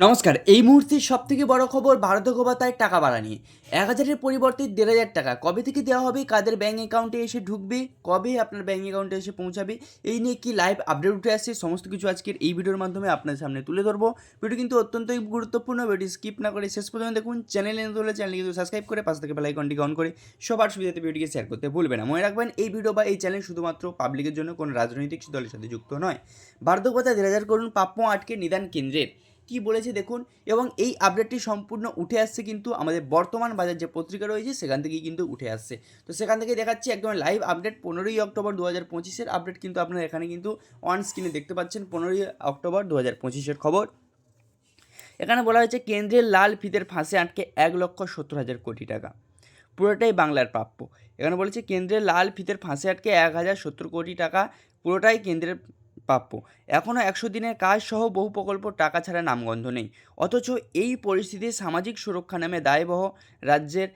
নমস্কার, এই মুহূর্তে সব থেকে বড় খবর বার্ধক্য ভাতায় টাকা বাড়া নিয়ে। এক হাজারের পরিবর্তে দেড় হাজার টাকা। কবে থেকে দেওয়া হবে, কাদের ব্যাঙ্ক অ্যাকাউন্টে এসে ঢুকবে, কবে আপনার ব্যাঙ্ক অ্যাকাউন্টে এসে পৌঁছাবে, এই নিয়ে কি লাইভ আপডেট উঠে আসছে, সমস্ত কিছু আজকের এই ভিডিওর মাধ্যমে আপনার সামনে তুলে ধরবো। ভিডিও কিন্তু অত্যন্তই গুরুত্বপূর্ণ, ভিডিও স্কিপ না করে শেষ পর্যন্ত দেখুন চ্যানেলে নতুন হলে চ্যানেল কিন্তু সাবস্ক্রাইব করে পাশে থেকে বেলাইকনটিকে অন করে সবার সুবিধাতে ভিডিওকে শেয়ার করতে ভুলবেন না। মনে রাখবেন, এই ভিডিও বা এই চ্যানেল শুধুমাত্র পাবলিকের জন্য, কোনো রাজনৈতিক দলের সাথে যুক্ত নয়। বার্ধক্য ভাতা দেড় হাজার করুন প্রাপ্য আটকে নিদান কেন্দ্রের। কি বলেছে দেখুন, এবং এই আপডেটটি সম্পূর্ণ উঠে আসছে কিন্তু আমাদের বর্তমান বাজার যে পত্রিকা রয়েছে সেখান থেকেই কিন্তু উঠে আসছে। তো সেখান থেকে দেখাচ্ছি একদম লাইভ আপডেট পনেরোই অক্টোবর দু হাজার পঁচিশের আপডেট কিন্তু আপনারা এখানে কিন্তু অন স্ক্রিনে দেখতে পাচ্ছেন, পনেরোই অক্টোবর দু হাজার পঁচিশের খবর। এখানে বলা হয়েছে, কেন্দ্রের লাল ফিতের ফাঁসে আটকে এক লক্ষ সত্তর হাজার কোটি টাকা। পুরোটাই বাংলার প্রাপ্য। এখানে বলেছে, কেন্দ্রের লাল ফিতের ফাঁসে আটকে এক হাজার সত্তর কোটি টাকা। পুরোটাই কেন্দ্রের প্রাপ্য এখনও একশো দিনের কাজ সহ বহু প্রকল্প টাকা ছাড়া নামগন্ধ নেই। অথচ এই পরিস্থিতি সামাজিক সুরক্ষা নামে দায়বহ রাজ্যের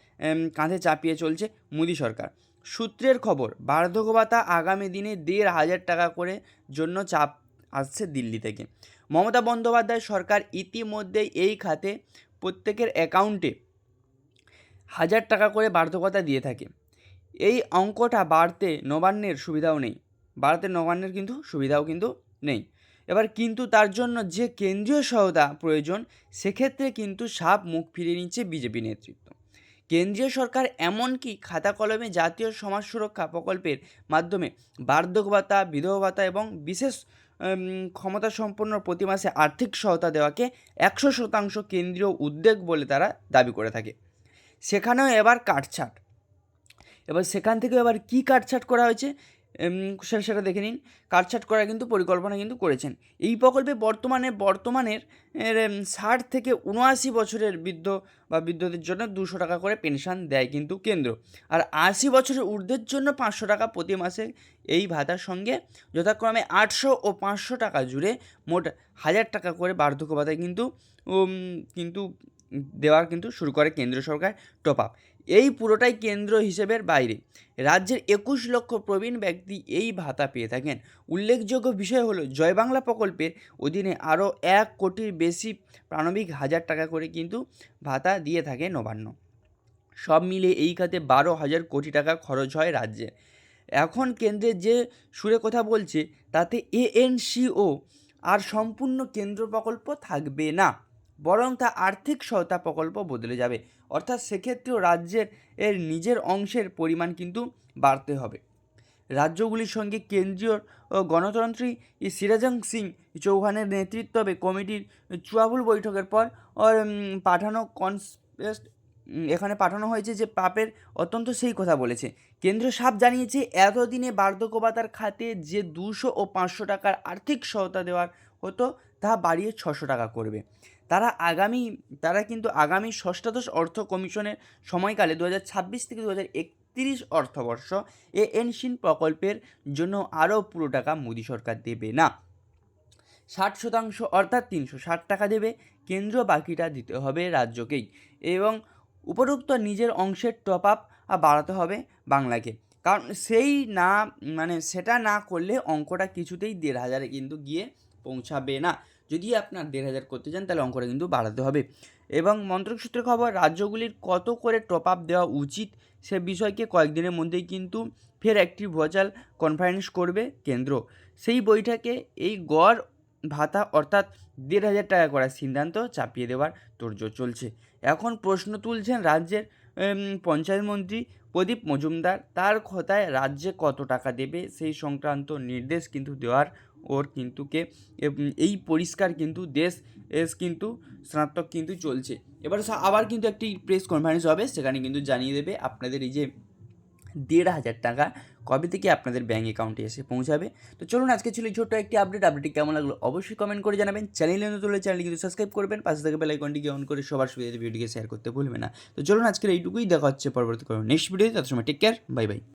কাঁধে চাপিয়ে চলছে মোদী সরকার। সূত্রের খবর বার্ধক্য ভাতা আগামী দিনে দেড় হাজার টাকা করে জন্য চাপ আসছে দিল্লি থেকে। মমতা বন্দ্যোপাধ্যায় সরকার ইতিমধ্যেই এই খাতে প্রত্যেকের অ্যাকাউন্টে হাজার টাকা করে বার্ধক্য ভাতা দিয়ে থাকে। এই অঙ্কটা বাড়তে নবান্নের সুবিধাও নেই। বাড়াতে নবান্নের কিন্তু সুবিধাও কিন্তু নেই। এবার কিন্তু তার জন্য যে কেন্দ্রীয় সহায়তা প্রয়োজন, সেক্ষেত্রে কিন্তু সাপ মুখ ফিরিয়ে নিচ্ছে বিজেপি নেতৃত্ব। কেন্দ্রীয় সরকার এমনকি খাতা কলমে জাতীয় সমাজ সুরক্ষা প্রকল্পের মাধ্যমে বার্ধক্য ভাতা, বিধবা ভাতা এবং বিশেষ ক্ষমতা সম্পন্ন প্রতি মাসে আর্থিক সহায়তা দেওয়াকে একশো শতাংশ কেন্দ্রীয় উদ্যোগ বলে তারা দাবি করে থাকে। সেখানেও এবার কাটছাট। এবার সেখান থেকেও এবার কী কাটছাট করা হয়েছে? সেটা সেটা দেখে নিন। কাটছাট করার কিন্তু পরিকল্পনা কিন্তু করেছেন। এই প্রকল্পে বর্তমানে, বর্তমানের ষাট থেকে উনআশি বছরের বৃদ্ধ বা বৃদ্ধদের জন্য দুশো টাকা করে পেনশন দেয় কিন্তু কেন্দ্র। আর আশি বছরের ঊর্ধ্বের জন্য পাঁচশো টাকা প্রতি মাসে এই ভাতার সঙ্গে যথাক্রমে আটশো ও পাঁচশো টাকা জুড়ে মোট হাজার টাকা করে বার্ধক্য ভাতায় কিন্তু কিন্তু দেওয়ার কিন্তু শুরু করে কেন্দ্র সরকার টপ আপ এই পুরোটাই কেন্দ্র হিসেবের বাইরে। রাজ্যের একুশ লক্ষ প্রবীণ ব্যক্তি এই ভাতা পেয়ে থাকেন। উল্লেখযোগ্য বিষয় হলো, জয় বাংলা প্রকল্পের অধীনে আরও এক কোটির বেশি প্রাণবিক হাজার টাকা করে কিন্তু ভাতা দিয়ে থাকে নবান্ন। সব মিলে এই খাতে বারো হাজার কোটি টাকা খরচ হয় রাজ্যে। এখন কেন্দ্রের যে সুরে কথা বলছে, তাতে এএনসিও আর সম্পূর্ণ কেন্দ্র প্রকল্প থাকবে না। বরং তা আর্থিক সহায়তা প্রকল্প বদলে যাবে। অর্থাৎ সেক্ষেত্রেও রাজ্যের, এর নিজের অংশের পরিমাণ কিন্তু বাড়তে হবে। রাজ্যগুলির সঙ্গে কেন্দ্রীয় ও গণতন্ত্রী সিরাজং সিং চৌহানের নেতৃত্বে কমিটির চুয়াবুল বৈঠকের পর পাঠানো কনস্পেস এখানে পাঠানো হয়েছে যে পাপের অত্যন্ত সেই কথা বলেছে। কেন্দ্র সাপ জানিয়েছে, এতদিনে বার্ধক্য ভাতার খাতে যে দুশো ও পাঁচশো টাকার আর্থিক সহায়তা দেওয়ার হতো, তা বাড়িয়ে ছশো টাকা করবে। তারা আগামী, তারা কিন্তু আগামী ষষ্ঠাদশ অর্থ কমিশনের সময়কালে দু হাজার ছাব্বিশ থেকে দু একত্রিশ অর্থবর্ষ এ এনশিন প্রকল্পের জন্য আরও পুরো টাকা মোদী সরকার দেবে না। ষাট শতাংশ অর্থাৎ তিনশো ষাট টাকা দেবে, কেন্দ্র বাকিটা দিতে হবে রাজ্যকেই। এবং উপরোক্ত নিজের অংশের টপ আপ বাড়াতে হবে বাংলাকে। কারণ সেই না মানে সেটা না করলে অঙ্কটা কিছুতেই দেড় হাজারে কিন্তু গিয়ে পৌঁছাবে না। যদি আপনার দেড় হাজার করতে চান তাহলে অঙ্কটা কিন্তু বাড়াতে হবে। এবং মন্ত্রক সূত্রে খবর, রাজ্যগুলির কত করে টপ আপ দেওয়া উচিত সে বিষয়কে কয়েকদিনের মধ্যেই কিন্তু ফের একটি ভর্চুয়াল কনফারেন্স করবে কেন্দ্র। সেই বৈঠকে এই গড় ভাতা অর্থাৎ দেড় হাজার টাকা করার সিদ্ধান্ত চাপিয়ে দেওয়ার তোড়জোড় চলছে। এখন প্রশ্ন তুলছেন রাজ্যের পঞ্চায়েত মন্ত্রী প্রদীপ মজুমদার। তার কথায় রাজ্যে কত টাকা দেবে সেই সংক্রান্ত নির্দেশ কিন্তু দেওয়ার ওর কিন্তু কে এই পরিষ্কার কিন্তু দেশ এস কিন্তু স্নাতক কিন্তু চলছে। এবার আবার কিন্তু একটি প্রেস কনফারেন্স হবে, সেখানে কিন্তু জানিয়ে দেবে আপনাদের এই যে দেড় হাজার টাকা কবে থেকে আপনাদের ব্যাঙ্ক অ্যাকাউন্টে এসে পৌঁছাবে? তো চলুন, আজকে ছিল ছোট্ট একটি আপডেট আপডেটটি কেমন লাগল অবশ্যই কমেন্ট করে জানাবেন। চ্যানেলে নতুন হলে চ্যানেলটি কিন্তু সাবস্ক্রাইব করবেন। পাশে থেকে বেল আইকনটিকে অন করে সবার সুবিধাতে ভিডিওকে শেয়ার করতে ভুলবে না। তো চলুন, আজকের এইটুকুই। দেখা হচ্ছে পরবর্তী কোনো নেক্সট ভিডিও তার সময় টেক কেয়ার বাই বাই